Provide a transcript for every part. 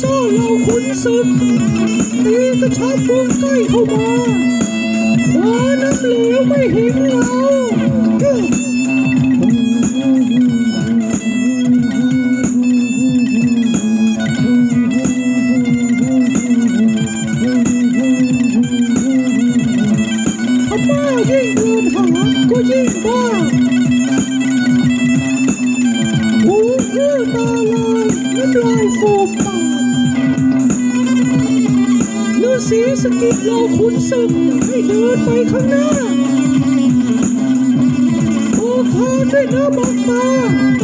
ซ่อเหล่าขุนศึกตีกระชับวงใกล้เข้ามาคว้าน้ำเหลวไม่เห็นเรา สะกิดเราคุณศึกให้เดินไปข้างหน้าโอ้ทานด้วยน้ำมันตาตา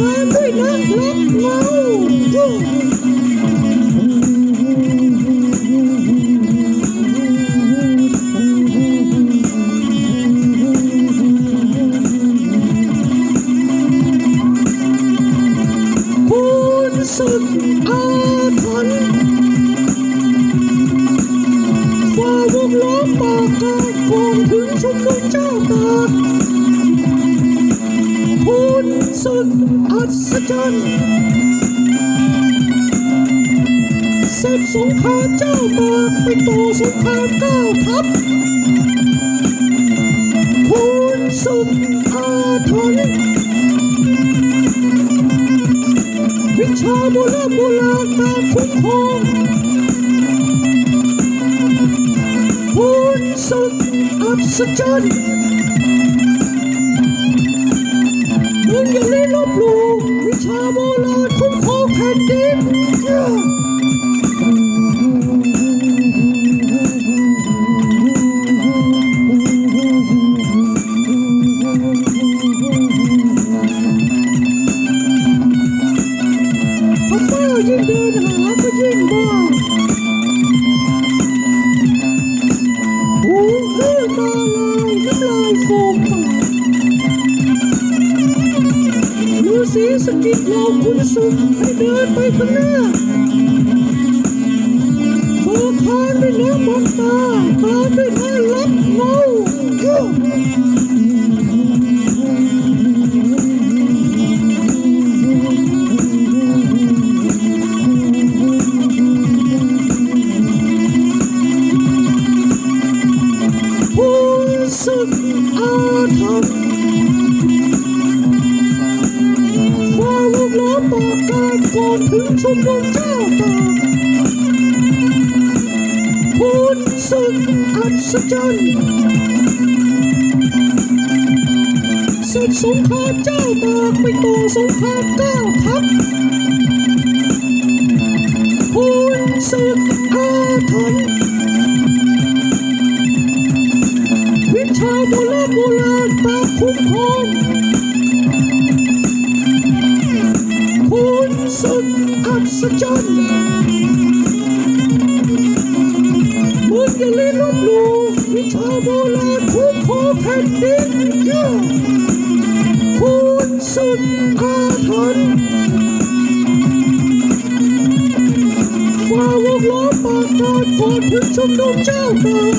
อัศจรรย์เสร็จสงครามเจ้าตากไปต่อสงครามเก้าทัพคุณสุดอาถรรพ์วิชาโบราณโบราณตามคุ้มครองคุณสุดอัศจรรย์ สีสกิดเราคุณสุขให้เดินไปข้างหน้าบอกทานด้วยน้ำมันตาตาด้วย ก่อนถึงชมนุมเจ้าตาคุณสุดอัศจรรย์สร็จสงครามเจ้าตากไปต่อสงครามเก้าทัพคุณสุดอาถรรพ์วิชาโบราณโบราณตาคุ้มครอง อัศจรรย์มึงอย่าล่นลบหลู่วิชาโบราณคุ้มครอแผ่นดินยาคุณสุดอาถรรพ์ฝ่าวงล้อมปากกาก่อนถึงชุมนุมเจ้าตาก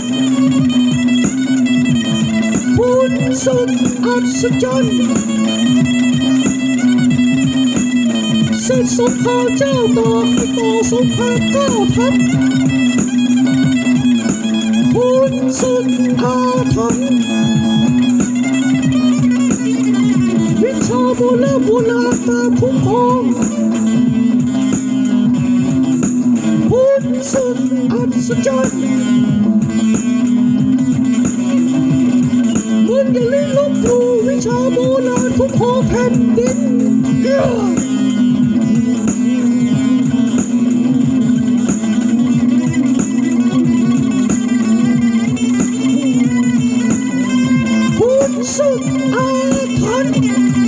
คุณสุดอัศจรรย์ เสร็จสงคราเจ้าตากไปต่อสงคราเก้าทัพคุณสุดอาถรรพ์วิชาโบราณโบราณตามคุ้มครองคุณสุดอัศจรรย์มึงอย่าล่นลบหลู่วิชาโบราณคุ้มครองแผ่นดิน 圣安团